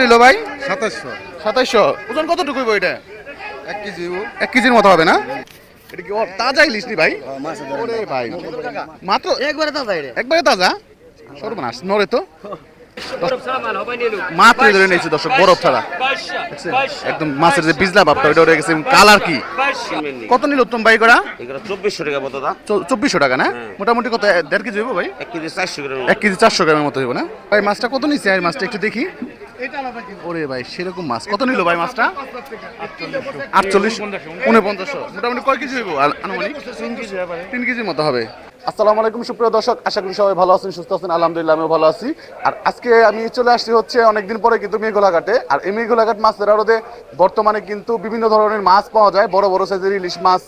নিল ভাই? সাতাশশো। সাতাইশশো ওজন কতটুকু এটা? এক কেজি এক কেজির মতো হবে না? এটা কি তাজা ইলিশ নি ভাই? ওরে ভাই। মাত্র একবারে তাজা এটা। একবারে তাজা? সর্বনাশ নরে তো। মাত্র ধরে নিয়েছি দর্শক বরফ ছাড়া। একদম মাছের যে বিজলা ভাবটা ওইটা উঠে গেছে। কালার কি? কত নিল উত্তম ভাই করা চব্বিশশো টাকা মতো দাম। চব্বিশশো টাকা না? মোটামুটি কত দেড় কেজি হইব ভাই? এক কেজি চারশো গ্রাম এক কেজি চারশো গ্রামের মতো হইব না? ভাই মাছটা কত নিচ্ছে আর মাছটা একটু দেখি। ওরে ভাই সেরকম মাছ। কত নিল ভাই মাছটা? আটচল্লিশ। উনপঞ্চাশশো। মোটামুটি কয় কেজি হইব? আনুমানিক? তিন কেজির মতো হবে। আসসালামু আলাইকুম, সুপ্রিয় দর্শক, আশা করি সবাই ভালো আছেন, সুস্থ আছেন, আলহামদুলিল্লাহ আমিও ভালো আছি। আর আজকে আমি চলে আসছি হচ্ছে অনেকদিন পরে কিন্তু মেঘোলাঘাটে। আর এই মেঘোলাঘাট মাছের আড়তে বর্তমানে কিন্তু বিভিন্ন ধরনের মাছ পাওয়া যায়। বড় বড় সাইজের ইলিশ মাছ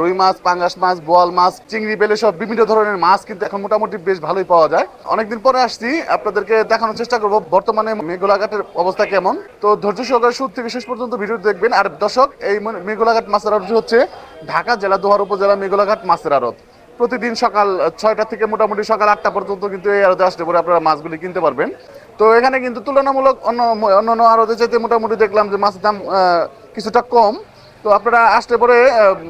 রুই মাছ, পাঙ্গাস মাছ, বোয়াল মাছ, চিংড়ি, বেলে সব বিভিন্ন ধরনের মাছ কিন্তু এখন মোটামুটি বেশ ভালোই পাওয়া যায়। অনেকদিন পরে আসছি, আপনাদেরকে দেখানোর চেষ্টা করব বর্তমানে মেঘোলাঘাটের অবস্থা কেমন। তো ধৈর্য সহকারে শুরু থেকে শেষ পর্যন্ত ভিডিও দেখবেন। আর দর্শক, এই মেঘোলাঘাট মাছের আড়ত হচ্ছে ঢাকা জেলা, দোহার উপজেলা মেঘোলাঘাট মাছের আড়ত। প্রতিদিন সকাল ছয়টা থেকে মোটামুটি সকাল আটটা পর্যন্ত কিন্তু এই আড়তে আসতে পরে আপনারা মাছগুলি কিনতে পারবেন। তো এখানে কিন্তু তুলনামূলক অন্য অন্য আড়তে যেতে মোটামুটি দেখলাম যে মাছের দাম কিছুটা কম। তো আপনারা আসলে পরে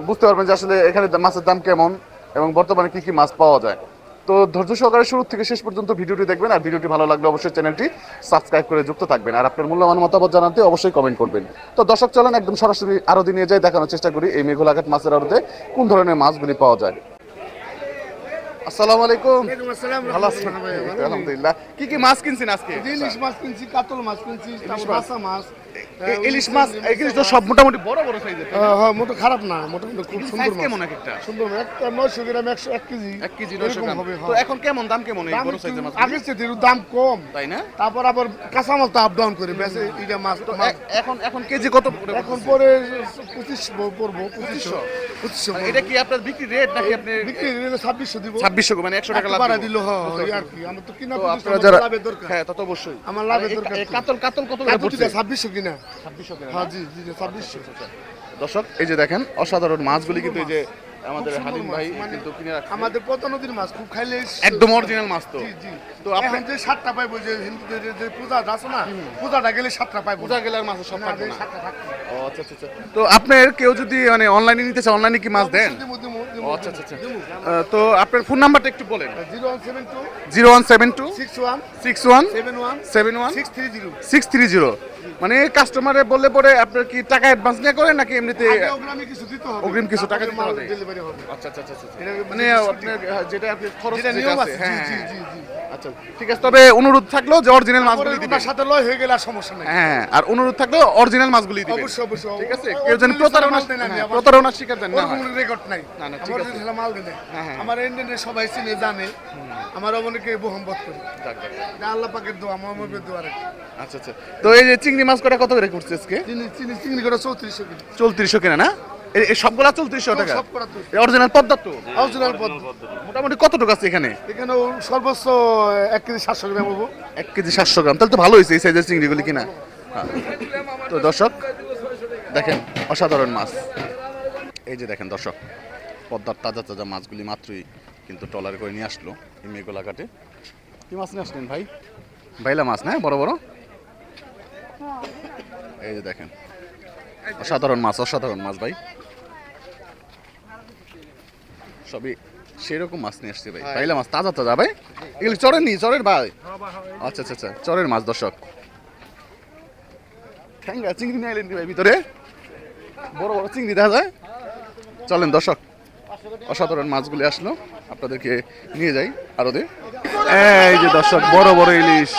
বুঝতে পারবেন যে আসলে এখানে মাছের দাম কেমন এবং বর্তমানে কি কি মাছ পাওয়া যায়। তো ধৈর্য সহকারে শুরু থেকে শেষ পর্যন্ত ভিডিওটি দেখবেন আর ভিডিওটি ভালো লাগলে অবশ্যই চ্যানেলটি সাবস্ক্রাইব করে যুক্ত থাকবেন। আর আপনার মূল্যবান মতামত জানাতে অবশ্যই কমেন্ট করবেন। তো দর্শক চলেন একদম সরাসরি আরও দিনে যাই, দেখানোর চেষ্টা করি এই মেঘোলাঘাট মাছের আড়তে কোন ধরনের মাছগুলি পাওয়া যায়। আসসালামু আলাইকুম। ভালো আছেন? আলহামদুলিল্লাহ। কি কি মাছ কিনছেন আজকে? ইলিশ মাছ কিনছি কাতল মাছ কিনছি তারপর মাছ? বাসা মাছ। ইলিশ তো সব মোটামুটি বড় বড় সাইজের হ্যাঁ, হ্যাঁ মোটো খারাপ না মোটামুটি খুব সুন্দর মাছ। কেমন একটা? সুন্দর একটা নয়শো গ্রাম একশো এক কেজি। কেজি নয়শো এরকম গ্রাম। হবে তো হ্যাঁ। এখন কেমন দাম কেমন এই বড় সাইজের মাছ? চেয়ে একটু দাম কম। তাই না? তারপর আবার কাঁচা মাছ তো আপ ডাউন করে বেশি এটা মাছ তো এখন এখন কেজি কত পড়ে এখন পরে পঁচিশ পড়ব পঁচিশশো। পঁচিশশো। মানে এটা কি আপনার বিক্রি রেট নাকি আপনি বিক্রি নিলে ছাব্বিশশো দিব। ছাব্বিশশো মানে একশো টাকা লাভ বাড়া দিল হ্যাঁ আর কি। আমার তো কিনা আপনারা যারা লাভের দরকার। হ্যাঁ তত অবশ্যই। আমার লাভের দরকার কাতল কাতল কত করে কাকুতিটা পড়ছে? ছাব্বিশশো কিনা? হ্যাঁ জি জি জি, ছাব্বিশশো। দর্শক এই যে দেখেন অসাধারণ মাছগুলি কিন্তু এই যে আমাদের হালিম মাছ, ভাই মানে কিন্তু কিনে রাখছে। আমাদের পদ্মা নদীর মাছ খুব খাইলে একদম অরিজিনাল মাছ তো। তো আপনি যে সাতটা পাইবো যে হিন্দুদের যে- পূজা আছে না পূজাটা গেলে সাতটা পাইবো। পূজা গেলে আর মাছের সব না, থাকবে না। ও আচ্ছা আচ্ছা আচ্ছা। তো আপনার কেউ যদি মানে অনলাইনে নিতে চায় অনলাইনে কি মাছ দেন? আচ্ছা আচ্ছা আচ্ছা। তো আপনার ফোন নাম্বারটা একটু বলেন। Zero one seven two zero one seven two six one six one seven one seven one six three zero. Six three zero. মানে কাস্টমারে বললে পরে আপনার কি টাকা অ্যাডভান্স নিয়ে করেন নাকি এমনিতে কিছু দিতে হবে। অগ্রিম কিছু টাকা দিতে হবে? আচ্ছা আচ্ছা আচ্ছা আচ্ছা। মানে আপনার যেটা আপনি খরচ নিয়ম আছে হ্যাঁ হ্যাঁ, আচ্ছা ঠিক আছে তবে অনুরোধ থাকল যে অরিজিনাল মাছগুলি দিবেন। সাথে লয় হয়ে গেলে আর সমস্যা নেই। হ্যাঁ আর অনুরোধ থাকল অরিজিনাল মাছগুলি দিবেন। অবশ্যই অবশ্যই। ঠিক আছে? কেউ যেন প্রতারণা হ্যাঁ, প্রতারণার শিকার যেন না রেকর্ড নাই। না, না, ঠিক আছে। মাল দেয় হ্যাঁ, হ্যাঁ। আমার ইন্ডিয়ানের সবাই চিনে জানে। আমার অনেকে বহম্বত করে। যাক, যাক, যাক। এটা আল্লাহ পাকের দোয়া মোহাম্মদের দোয়া আচ্ছা আচ্ছা। তো এই যে চিংড়ি মাছ কটা কত করে করছে আজকে? চিনি চিনি চিংড়ি করে চৌত্রিশশো কিলো। চৌত্রিশশো কিনা না? এই- এই সবগুলা চৌত্রিশশো টাকা? সব করা তো অরিজিনাল পদ্মার তো? অরিজিনাল পদ মোটামুটি কতটুকু আছে এখানে? এখানেও সর্বোচ্চ এক কেজি সাতশো গ্রাম হব। এক কেজি সাতশো গ্রাম। তাহলে তো ভালো হয়েছে এই সাইজের চিংড়িগুলি কিনা। হ্যাঁ। তো দর্শক দেখেন অসাধারণ মাছ। এই যে দেখেন দর্শক পদ্মার তাজা তাজা মাছগুলি মাত্রই কিন্তু ট্রলার করে নিয়ে আসলো এই মেঘলা ঘাটে কি মাছ নিয়ে আসলেন ভাই? বাইলা মাছ না বড় বড়? এই যে দেখেন। অসাধারণ মাছ অসাধারণ মাছ ভাই। সবই সেরকম মাছ নিয়ে আসছে ভাই। বাইলা মাছ তাজা তাজা ভাই। এগুলি চরের নি চরের ভাই। আচ্ছা আচ্ছা আচ্ছা চরের মাছ দর্শক। ঠ্যাঙ্গা চিংড়ি নিয়ে এলেন ভাই ভিতরে? বড় বড় চিংড়ি দেখা যায়? চলেন দর্শক। অসাধারণ মাছগুলি আসলো। আপনাদেরকে নিয়ে যাই আরও দে এই যে দর্শক বড় বড় ইলিশ।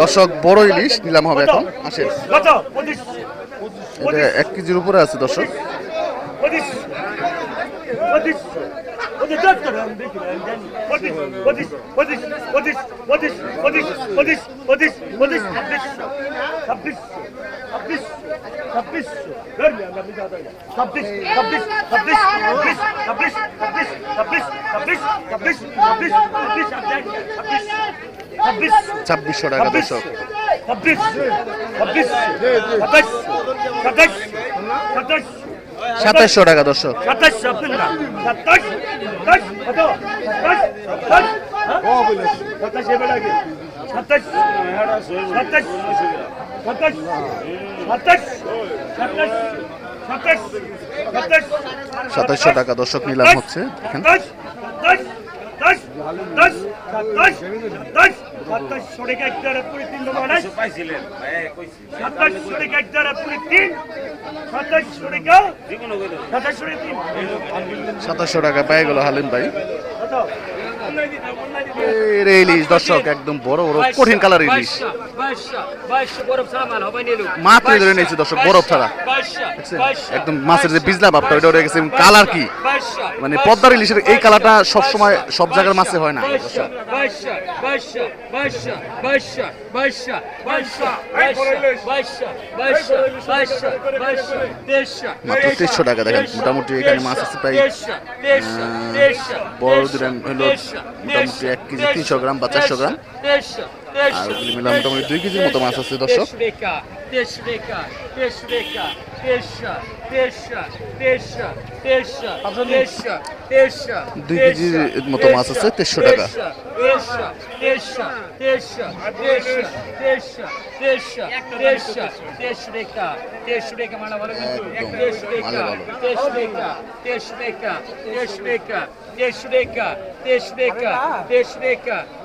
দর্শক বড় ইলিশ নিলাম হবে এখন। আসেন এটা এক কেজির উপরে আছে দর্শক। সাতাশ কত সাতাশ সাতাশ সাতাশ এবার আগে সাতাশ সাতাশ সাতাশ সাতাশ সাতাশ সাতাশ সাতাশ সাতাশশো টাকা দর্শক নিলাম হচ্ছে দেখেন দশ দশ দশ দশ দশ দশ সাতাশ মানে সাতাশ সাতাশশো টাকা দর্শক নিলাম হচ্ছে সাতাশশো টাকা পেয়ে গেল হালিম ভাই ইলিশ দর্শক একদম বড় বড় কঠিন কালার ইলিশ মাত্র ধরে নিয়েছে দর্শক বরফ ছাড়া। একদম মাছের যে বিজলা ভাবটা, ওইটা উঠে গেছে। কালার কি? মানে পদ্মার ইলিশের এই কালারটা সব সময় সব জায়গার মাছে হয় না। মাত্র তেইশশো টাকা, দেখেন, মোটামুটি এখানে মাছ আছে প্রায় বড় হলো মোটামুটি এক কেজি তিনশো গ্রাম বা চারশো গ্রাম। আর ওগুলি মিলে মোটামুটি দুই কেজির মতো মাছ আছে দর্শক দুই কেজির মতো মাছ আছে তেইশশো টাকা একদম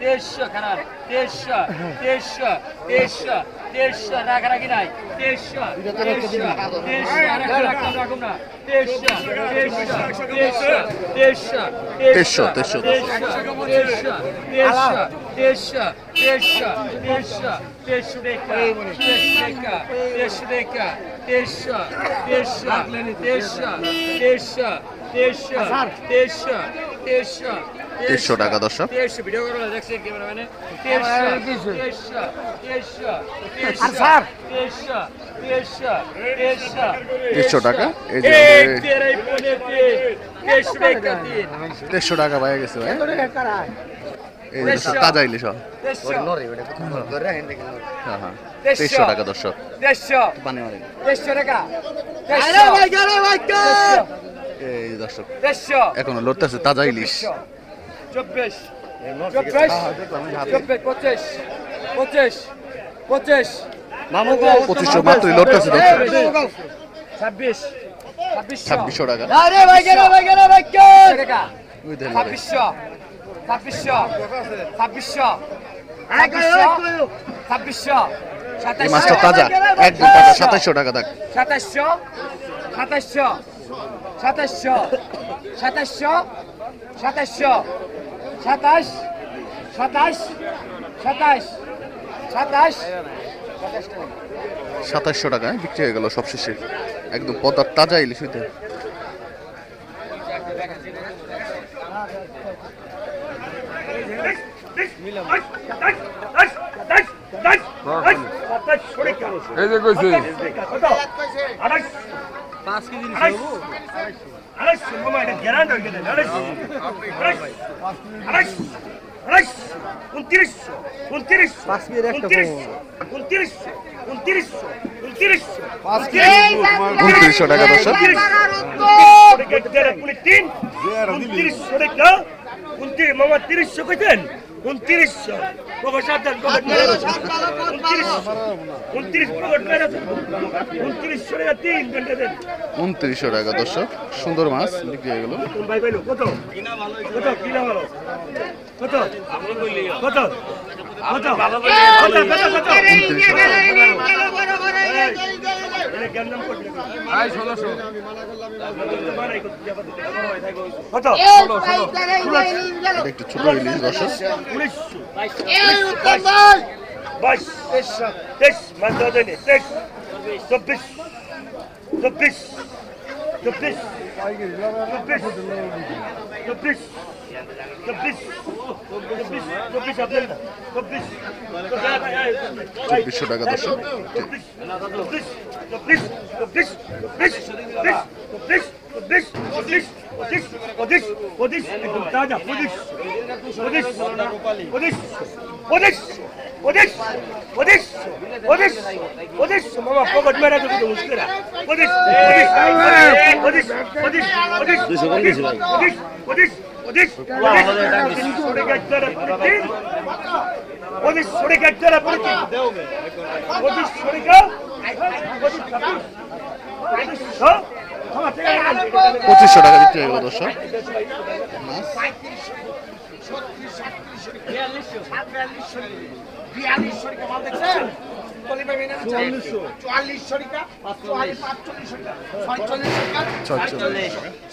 Deixa, caralho. Deixa, deixa, deixa, deixa. Na cara deixa, deixa, Deixa, deixa, deixa. Na cara deixa, na. Deixa, deixa, deixa, deixa. Deixa, deixa, deixa. Deixa, deixa, deixa, deixa, deixa. Deixa deixa deixa. Deixa, deixa, deixa, deixa, deixa, deixa, deixa. তেইশশো টাকা দর্শক। তেইশশো টাকা? এই যে তেইশশো টাকা পাই গেছে ভাই। এই যে দর্শক, তাজা ইলিশ হয়। হ্যাঁ। তেইশশো। টাকা দর্শক। পানি মারেন এই দর্শক এখনও লড়তেছে তাজা ইলিশ চব্বিশ চব্বিশ পঁচিশ পঁচিশ পঁচিশ। পঁচিশশো মাত্রই লড়তেছে ছাব্বিশ সাতাশ সাতাশ সাতাশ সাতাশ সাতাশশো টাকায় বিক্রি হয়ে গেল সবশেষে একদম পদার তাজা ইলিশ হইতে এই যে কইছে পাঁচ কেজি আড়াইশ মামা এটা গ্যারান্ট হয়ে গেছে আড়াইশ আড়াইশ আড়াইশ উনত্রিশশো উনত্রিশশো উনত্রিশশো উনত্রিশশো উনত্রিশশো উনত্রিশশো উনত্রিশশো টাকা দর্শক উনত্রিশশো টাকা উনত্রিশ মামা তিরিশশো কইতেন উনত্রিশশো উনত্রিশশো টাকা দর্শক সুন্দর মাছ বিক্রি হয়ে গেল কত কত কত কত একটু ছোট ইলিশ দর্শক বাইশ। তেইশ। তেইশ। চব্বিশ। চব্বিশ। চব্বিশ চব্বিশ চব্বিশ চব্বিশশো টাকা দর্শক পঁচিশ পঁচিশ পঁচিশ পঁচিশ পঁচিশ মামা পকেট মেরে দেবে তো মুশকিল দুশো কম দিছি ভাই। পঁচিশ পঁচিশ পঁচিশ পঁচিশ সরে গেছে পঁচিশশো টাকা বিক্রি হয়ে গেল দর্শক বিয়াল্লিশ শরিকা মাল দেখছেন?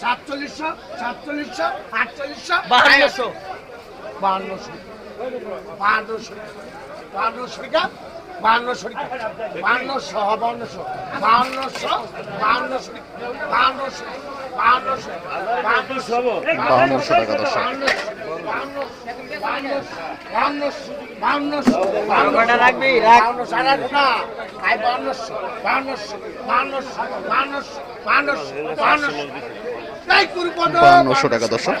সাতচল্লিশশো সাতচল্লিশশো আটচল্লিশশো বাহান্নশো। বাহান্নশো। বাহান্ন শরিকা বাহান্ন শরিকা বাহান্নশো বাহান্নশো বাহান্নশো বাহান্নশো বাহান্নশো বাহান্নশো বাহান্নশো বাহান্নশো বাহান্নশো টাকা দর্শক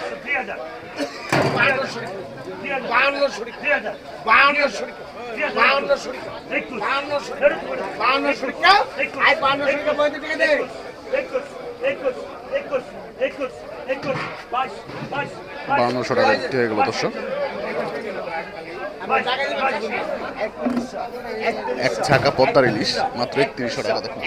বাহান্নশো টাকা বাউন্নশো টাকা হয়ে গেল দর্শক। এক ছাকা পদ্মার ইলিশ মাত্র একত্রিশশো টাকা দেখুন।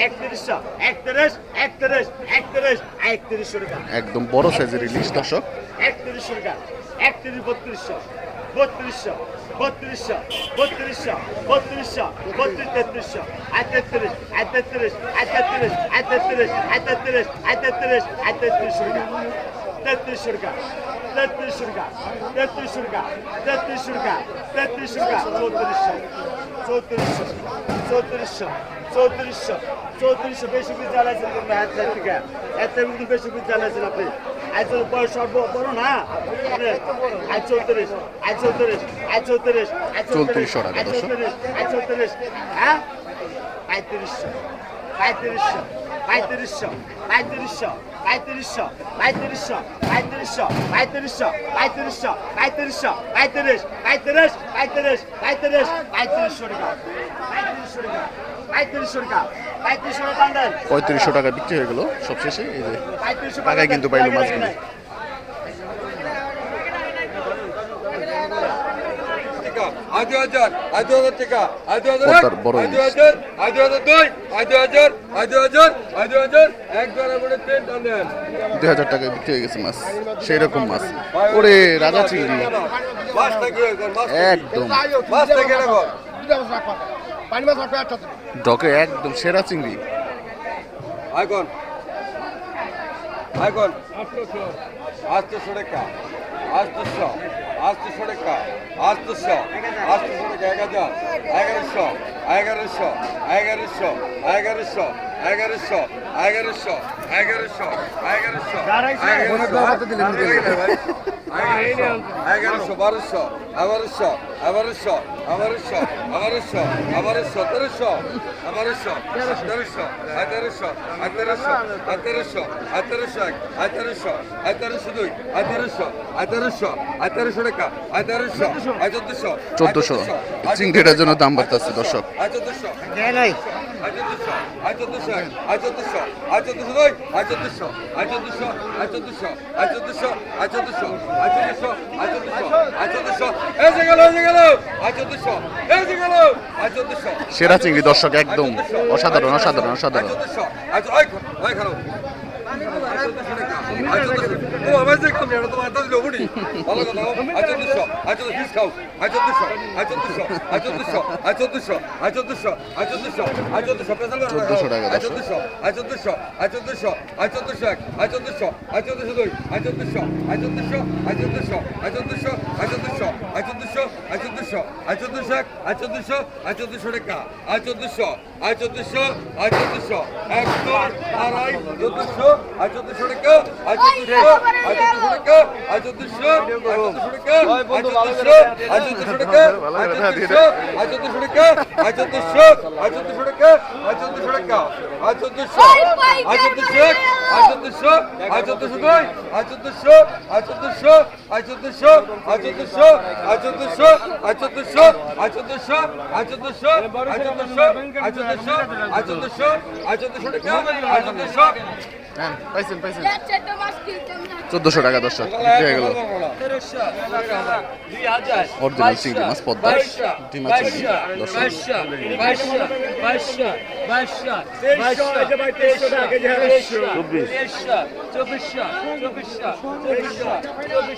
একদম বড় সাইজের ইলিশ দর্শক। একত্রিশশো টাকা একত্রিশ বত্রিশশো বত্রিশশো বত্রিশশো বত্রিশশো বত্রিশশো, বত্রিশ, তেত্রিশশো আর তেত্রিশ আর তেত্রিশ আর তেত্রিশ আর তেত্রিশ আর তেত্রিশ আর তেত্রিশ আর তেত্রিশ তেত্রিশ টাকা তেত্রিশ টাকা তেত্রিশ টাকা তেত্রিশ টাকা তেত্রিশ টাকা চৌত্রিশশো চৌত্রিশশো চৌত্রিশশো চৌত্রিশশো চৌত্রিশশো বেশি বিদ্যালয় ছিল হাজার টাকা এত বেশি বিদ্যালয় ছিল আপনি। তো বয়স সর্ব বড় না টাকা, আজ দর্শক। চৌত্রিশ আজ চৌত্রিশ হ্যাঁ পঁয়ত্রিশশো পঁয়ত্রিশশো পঁয়ত্রিশশো পঁয়ত্রিশশো পঁয়ত্রিশশো পঁয়ত্রিশশো পঁয়ত্রিশশো পঁয়ত্রিশশো পঁয়ত্রিশশো পঁয়ত্রিশশো পঁয়ত্রিশ পঁয়ত্রিশ পঁয়ত্রিশ পঁয়ত্রিশ পঁয়ত্রিশশো টাকা পঁয়ত্রিশশো টাকা পঁয়ত্রিশশো টাকা পঁয়ত্রিশশো টাকা বিক্রি হয়ে গেল সবশেষে এই যে টাকায় কিন্তু পাইল মাছগুলো। হাজার টাকা বিক্রি হয়ে গেছে মাছ মাছ। একদম। ডকে একদম সেরা চিংড়ি। আইকন আইকন আটশো টাকা। আটশো আটশো টাকা। আটশো আটশো টাকা এক হাজার। এগারোশো এগারোশো এগারোশো এগারোশো। এগারোশো এগারোশো এগারোশো এগারোশো এগারোশো বারোশো এগারোশো এগারোশো এগারোশো এগারোশো এগারোশো তেরোশো এগারোশো তেরোশো আতেরোশো আতেরোশো আতেরোশো আতেরোশো এক আতেরোশো আতেরোশো দুই আতেরোশো আতেরোশো আতেরোশো টাকা আতেরোশো চোদ্দশো চোদ্দশো চিংড়িটার জন্য দাম বাড়তেছে দর্শক চোদ্দশো আই চোদ্দশো আই চোদ্দশো এক আই চোদ্দশো আই চোদ্দশো দুই আই চোদ্দশো আই চোদ্দশো আই চোদ্দশো আই চোদ্দশো আই চোদ্দশো আই চোদ্দশো আই চোদ্দশো আই চোদ্দশো এসে গেল এসে গেল আই চোদ্দশো এসে গেল আই চোদ্দশো সেরা চিংড়ি দর্শক একদম অসাধারণ অসাধারণ অসাধারণ চোদ্দশো খারাপ ও আমার যে খাম এটা তোমার দাদা লোবনি ভালো কথা আজ দুশো আজ ফিস খাও আজ দুশো আজ দুশো আজ দুশো আজ দুশো আজ দুশো আজ দুশো আজ দুশো পেছাল করো আজ দুশো আজ দুশো আজ দুশো আজ দুশো এক আজ দুশো আজ দুশো দুই আজ দুশো আজ দুশো আজ দুশো আজ দুশো আজ দুশো আজ দুশো আই চোদ্দশো আই চোদ্দশো এক আই চোদ্দশো আই চোদ্দশো টাকা আই চোদ্দশো আই চোদ্দশো আই চোদ্দশো এক দুই আড়াই চোদ্দশো আই চোদ্দশো টাকা আয় চোদ্দশো আয় চোদ্দশো টাকা আয় চোদ্দশো আয় চোদ্দশো টাকা আয় চোদ্দশো আয় টাকা আয় চোদ্দশো আয় চোদ্দশো টাকা আয় চোদ্দশো আয় চোদ্দশো টাকা আয় চোদ্দশো টাকা আয় চোদ্দশো আয় চোদ্দশো আয় চোদ্দশো আয় চোদ্দশো দুই আয় চোদ্দশো আয় চোদ্দশো আয় চোদ্দশো আয় চোদ্দশো আয় চোদ্দশো আয় চোদ্দশো আয় চোদ্দশো আয় চোদ্দশো আয় চোদ্দশো আয় চোদ্দশো আয় চোদ্দশো আয় চোদ্দশো আয় চোদ্দশো হ্যাঁ টাকা দশটা হয়ে গেল। অরিজিনাল চিংড়ি মাছ পদ্মা। ডিমা চিংড়ি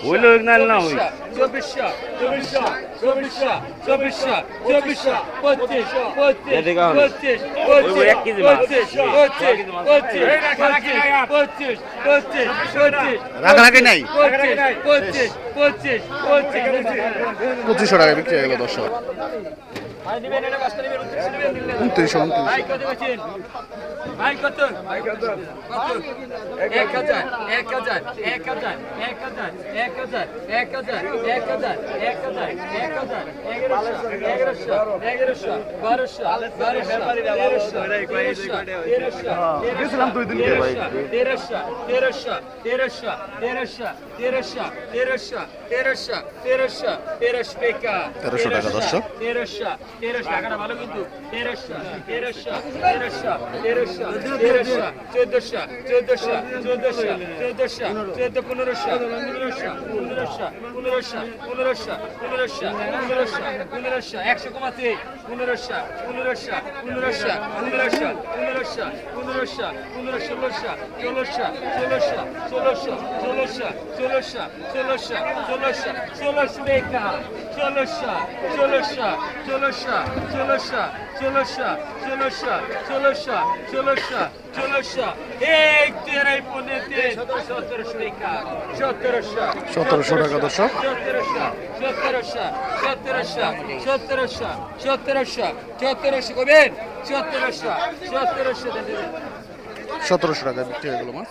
হইল না না হই। এক রাখারাখি নাই পঁচিশশো টাকা বিক্রি হয়ে গেল দর্শক উনত্রিশ ভাই কত বেচেন ভাই কত কত এক হাজার এক হাজার এক হাজার এক হাজার এক হাজার এক হাজার এক হাজার এক হাজার এক হাজার এগারোশো এগারোশো এগারোশো বারোশো বারোশো তেরোশো তেরোশো তেরোশো গেছিলাম দুই দিন তেরোশো তেরোশো তেরোশো তেরোশো তেরোশো তেরোশো তেরোশো তেরোশো তেরোশো টাকা দর্শক তেরোশো তেরোশো টাকাটা ভালো কিন্তু তেরোশো তেরোশো তেরোশো তেরোশো তেরোশো চোদ্দশো চোদ্দশো চোদ্দশো চোদ্দশো চোদ্দ পনেরোশো পনেরোশো পনেরোশো পনেরোশো পনেরোশো পনেরোশো পনেরোশো পনেরোশো একশো কমাতে পনেরোশো পনেরোশো পনেরোশো পনেরোশো পনেরোশো পনেরোশো পনেরো ষোলোশো ষোলোশো ষোলোশো ষোলোশো ষোলোশো ষোলোশো ষোলোশো ষোলোশো ষোলোশো টাকা ষোলোশো এক পনেতে সতেরোশো টাকা। সতেরোশো। সতেরোশো টাকা দর্শক। সতেরোশো সতেরোশো সতেরোশো সতেরোশো সতেরোশো সতেরোশো কবেন সতেরোশো সতেরোশো সতেরোশো টাকা বিক্রি হয়ে গেল মাছ